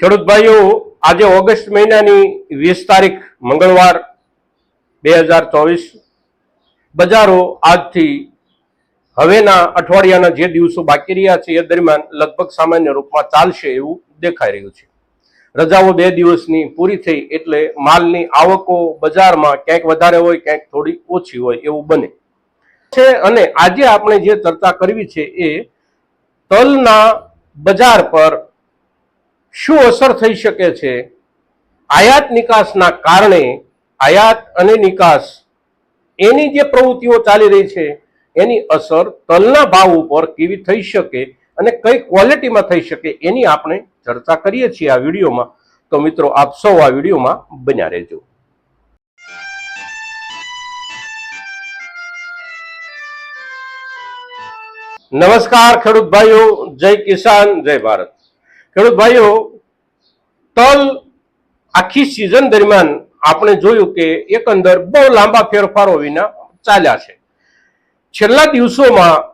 ખેડૂત ભાઈઓ આજે ઓગસ્ટ મહિનાની વીસ તારીખ, મંગળવાર બે હજાર ચોવીસ, બજારો આજથી હવેના અઠવાડિયાના જે દિવસો બાકી રહ્યા છે, એ દરમિયાન લગભગ સામાન્ય રૂપમાં ચાલશે એવું દેખાઈ રહ્યું છે. રજાઓ બે દિવસની પૂરી થઈ એટલે માલની આવકો બજારમાં ક્યાંક વધારે હોય, ક્યાંક થોડી ઓછી હોય એવું બને. છે અને આજે આપણે જે ચર્ચા કરવી છે એ તલના બજાર પર શું અસર થઈ શકે છે? આયાત નિકાસના કારણે આયાત અને નિકાસ એની જે પ્રવૃત્તિઓ ચાલી રહી છે, એની અસર તલના ભાવ ઉપર કેવી થઈ શકે અને કઈ ક્વોલિટીમાં થઈ શકે એની આપણે ચર્ચા કરીએ છીએ આ વિડીયોમાં. તો મિત્રો, આપ સૌ આ વિડીયોમાં બન્યા રહેજો. નમસ્કાર ખેડૂત ભાઈઓ, જય કિસાન, જય ભારત. ખેડૂત ભાઈઓ, તલ આખી સિઝન દરમિયાન આપણે જોયું કે એકંદર બહુ લાંબા ફેરફારો વિના ચાલ્યા છે. છેલ્લા દિવસોમાં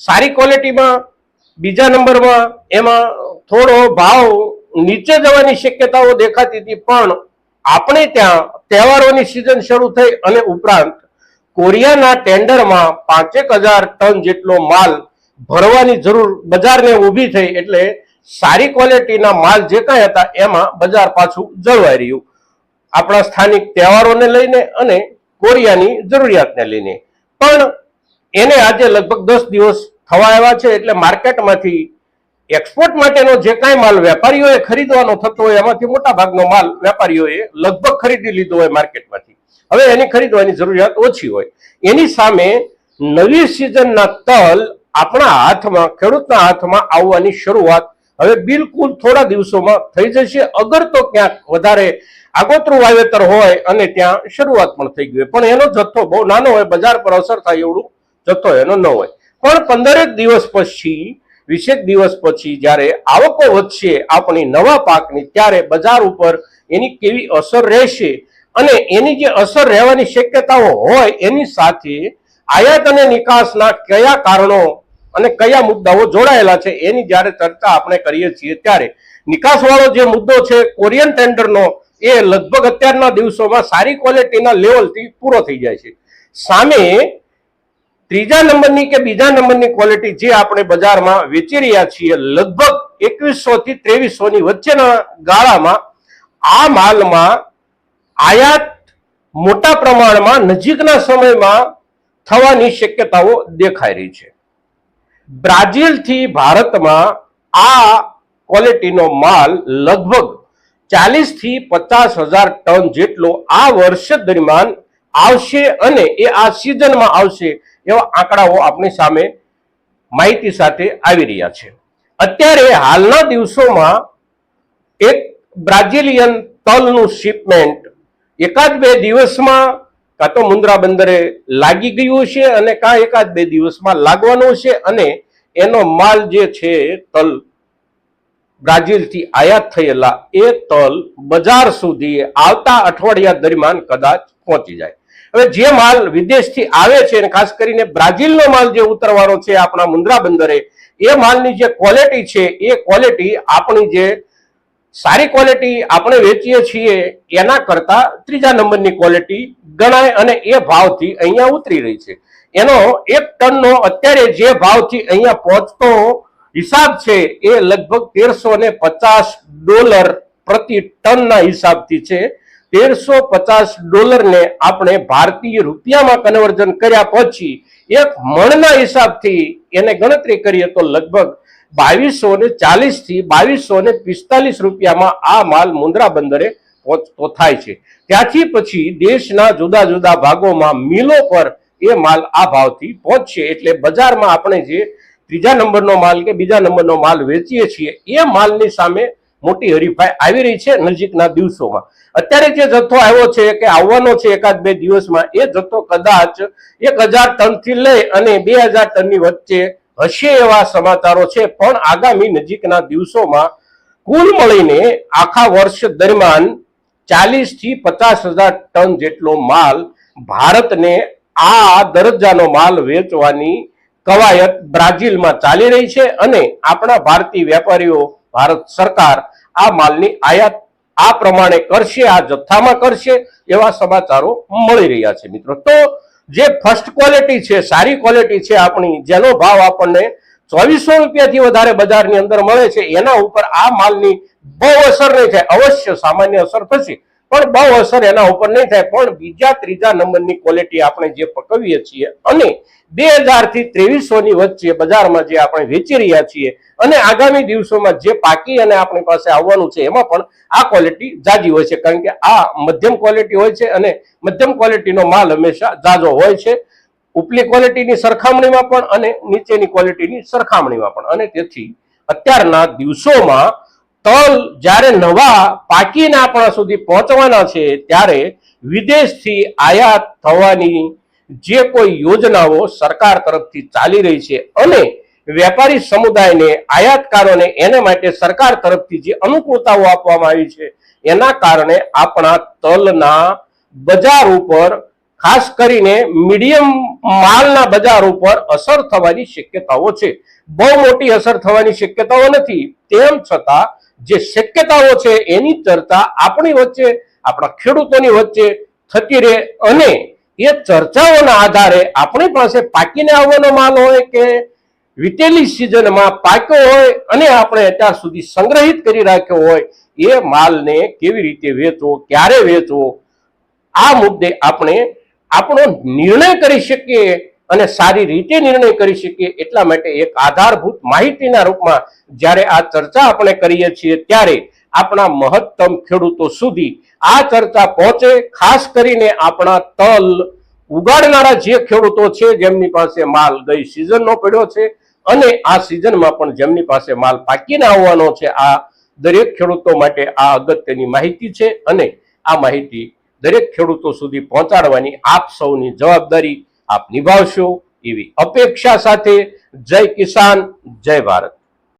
સારી ક્વોલિટીમાં બીજા નંબરમાં એમાં થોડો ભાવ નીચે જવાની શક્યતાઓ દેખાતી હતી, પણ આપણે ત્યાં તહેવારોની સિઝન શરૂ થઈ અને ઉપરાંત કોરિયાના ટેન્ડરમાં પાંચેક હજાર ટન જેટલો માલ ભરવાની જરૂર બજારને ઊભી થઈ એટલે સારી ક્વોલિટીના માલ જે કાંઈ હતા, એમાં બજાર પાછું જળવાઈ રહ્યું. આપણા સ્થાનિક તહેવારોને લઈને અને કોરિયાની જરૂરિયાતને લઈને. પણ એને આજે લગભગ દસ દિવસ થવા આવ્યા છે, એટલે માર્કેટમાંથી એક્સપોર્ટ માટેનો જે કાંઈ માલ વેપારીઓએ ખરીદવાનો થતો હોય, એમાંથી મોટા ભાગનો માલ વેપારીઓએ લગભગ ખરીદી લીધો હોય માર્કેટમાંથી. હવે એની ખરીદવાની જરૂરિયાત ઓછી હોય. એની સામે નવી સિઝનના તલ આપણા હાથમાં, ખેડૂતના હાથમાં આવવાની શરૂઆત હવે બિલકુલ થોડા દિવસોમાં થઈ જશે. અગર તો ક્યાંક વધારે આગોતરું વાવેતર હોય અને ત્યાં શરૂઆત પણ થઈ ગઈ પણ એનો જથ્થો બહુ નાનો હોય, બજાર પર અસર થાય એવડું જથ્થો એનો ન હોય. પણ પંદરેક દિવસ પછી, વીસેક દિવસ પછી જ્યારે આવકો વધશે આપણી નવા પાકની, ત્યારે બજાર ઉપર એની કેવી અસર રહેશે અને એની જે અસર રહેવાની શક્યતાઓ હોય એની સાથે આયાત અને નિકાસના કયા કારણો અને કયા મુદ્દાઓ જોડાયેલા છે એની જ્યારે ચર્ચા આપણે કરીએ છીએ ત્યારે નિકાસવાળો જે મુદ્દો છે, કોરિયન ટેન્ડરનો, એ લગભગ અત્યારના દિવસોમાં સારી ક્વોલિટીના લેવલથી પૂરો થઈ જાય છે. સામે ત્રીજા નંબરની કે બીજા નંબરની ક્વોલિટી જે આપણે બજારમાં વેચી રહ્યા છીએ, લગભગ એકવીસો થી ત્રેવીસો ની વચ્ચેના ગાળામાં આ માલમાં આયાત મોટા પ્રમાણમાં નજીકના સમયમાં થવાની શક્યતાઓ દેખાઈ રહી છે. બ્રાઝિલથી ભારતમાં આ ક્વોલિટીનો માલ લગભગ ચાલીસથી પચાસ હજાર ટન જેટલો આ વર્ષ દરમિયાન આવશે અને એ આ સિઝનમાં આવશે એવા આંકડાઓ આપણી સામે માહિતી સાથે આવી રહ્યા છે. અત્યારે હાલના દિવસોમાં એક બ્રાઝિલિયન તલનું શિપમેન્ટ એકાદ બે દિવસમાં કાં તો મુન્દ્રા બંદરે લાગી ગયું છે અને કાં એકાદ બે દિવસમાં લાગવાનું છે અને એનો માલ જે છે તલ બ્રાઝિલથી આયાત થયેલા એ તલ બજાર સુધી આવતા અઠવાડિયા દરમિયાન કદાચ પહોંચી જાય. હવે જે માલ વિદેશથી આવે છે ખાસ કરીને બ્રાઝિલનો માલ જે ઉતરવાનો છે આપણા મુન્દ્રા બંદરે, એ માલની જે ક્વોલિટી છે, એ ક્વોલિટી આપણી જે સારી ક્વોલિટી આપણે વેચીએ છીએ, એના કરતા ત્રીજા નંબરની ક્વોલિટી ગણાય અને એ ભાવથી અહીંયા ઉતરી રહી છે. એનો એક ટનનો અત્યારે જે ભાવથી અહીંયા પહોંચતો હિસાબ છે એ લગભગ તેરસો ને પચાસ ડોલર પ્રતિ ટનના હિસાબથી છે. તેરસો પચાસ ડોલરને આપણે ભારતીય રૂપિયામાં કન્વર્ઝન કર્યા પછી એક મણના હિસાબથી એને ગણતરી કરીએ તો લગભગ બાવીસો ને ચાલીસથી બાવીસો ને પિસ્તાલીસ રૂપિયામાં આ માલ મુન્દ્રા બંદરે પહોંચતો થાય છે. ત્યાંથી પછી દેશના જુદા જુદા ભાગોમાં મિલો પર એ માલ આ ભાવથી પહોંચશે. એટલે બજારમાં આપણે જે ત્રીજા નંબરનો માલ કે બીજા નંબરનો માલ વેચીએ છીએ, એ માલની સામે મોટી હરીફાઈ આવી રહી છે નજીકના દિવસોમાં. અત્યારે જે જથ્થો આવ્યો છે કે આવવાનો છે એકાદ બે દિવસમાં, એ જથ્થો કદાચ એક હજાર ટનથી લઈ અને બે હજાર ટનની વચ્ચે હશે એવા સમાચારો છે. પણ આગામી નજીકના દિવસોમાં કુલ મળીને આખા વર્ષ દરમિયાન ચાલીસથી પચાસ હજાર ટન જેટલો માલ ભારતને આ દરજ્જાનો માલ વેચવાની કવાયત બ્રાઝિલમાં ચાલી રહી છે અને આપણા ભારતીય વેપારીઓ, ભારત સરકાર આ માલની આયાત આ પ્રમાણે કરશે, આ જથ્થામાં કરશે એવા સમાચારો મળી રહ્યા છે મિત્રો. તો જે ફર્સ્ટ ક્વોલિટી છે, સારી ક્વોલિટી છે આપણી, જેનો ભાવ આપણને ચોવીસો રૂપિયાથી વધારે બજારની અંદર મળે છે, એના ઉપર આ માલની બહુ અસર નહીં થાય. અવશ્ય સામાન્ય અસર થશે. પણ બહુ અસર એના ઉપર નહીં થાય. પણ બીજા ત્રીજા નંબરની ક્વોલિટી આપણે જે પકવીએ છીએ અને બે હજારથી ત્રેવીસો વચ્ચે બજારમાં જે આપણે વેચી રહ્યા છીએ અને આગામી દિવસોમાં જે પાકી અને આપણી પાસે આવવાનું છે એમાં પણ આ ક્વોલિટી જાજી હોય છે. કારણ કે આ મધ્યમ ક્વોલિટી હોય છે અને મધ્યમ ક્વોલિટીનો માલ હંમેશા જાજો હોય છે. ઉપલી ક્વોલિટીની સરખામણીમાં પણ અને નીચેની ક્વોલિટીની સરખામણીમાં પણ. અને તેથી અત્યારના દિવસોમાં તલ જ્યારે નવા પાકીને આપણા સુધી પહોંચવાના છે, ત્યારે વિદેશથી આયાત થવાની જે કોઈ યોજનાઓ સરકાર તરફથી ચાલી રહી છે અને વેપારી સમુદાયને, આયાતકારોને એને માટે સરકાર તરફથી જે અનુકૂળતાઓ આપવામાં આવી છે, એના કારણે આપણા તલના બજાર ઉપર, ખાસ કરીને મીડિયમ માલના બજાર ઉપર અસર થવાની શક્યતાઓ છે. બહુ મોટી અસર થવાની શક્યતાઓ નથી. તેમ છતાં જે શક્યતાઓ છે એની ચર્ચા આપણી વચ્ચે, આપણા ખેડૂતોની વચ્ચે થતી રહે અને એ ચર્ચાઓના આધારે આપણી પાસે પાકીને આવવાનો માલ હોય કે વીતેલી સિઝનમાં પાક્યો હોય અને આપણે અત્યાર સુધી સંગ્રહિત કરી રાખ્યો હોય, એ માલને કેવી રીતે વેચવો, ક્યારે વેચવો, આ મુદ્દે આપણે આપણો નિર્ણય કરી શકીએ અને સારી રીતે નિર્ણય કરી શકીએ એટલા માટે એક આધારભૂત માહિતીના રૂપમાં જ્યારે આ ચર્ચા આપણે કરીએ છીએ ત્યારે આપણા મહત્તમ ખેડૂતો સુધી આ ચર્ચા પહોંચે, ખાસ કરીને આપણા તલ ઉગાડનારા જે ખેડૂતો છે જેમની પાસે માલ ગઈ સિઝનનો પડ્યો છે અને આ સિઝનમાં પણ જેમની પાસે માલ પાકીને આવવાનો છે, આ દરેક ખેડૂતો માટે આ અગત્યની માહિતી છે અને આ માહિતી દરેક ખેડૂતો સુધી પહોંચાડવાની આપ સૌની જવાબદારી આપ નિભાવશો એવી અપેક્ષા સાથે જય કિસાન જય ભારત.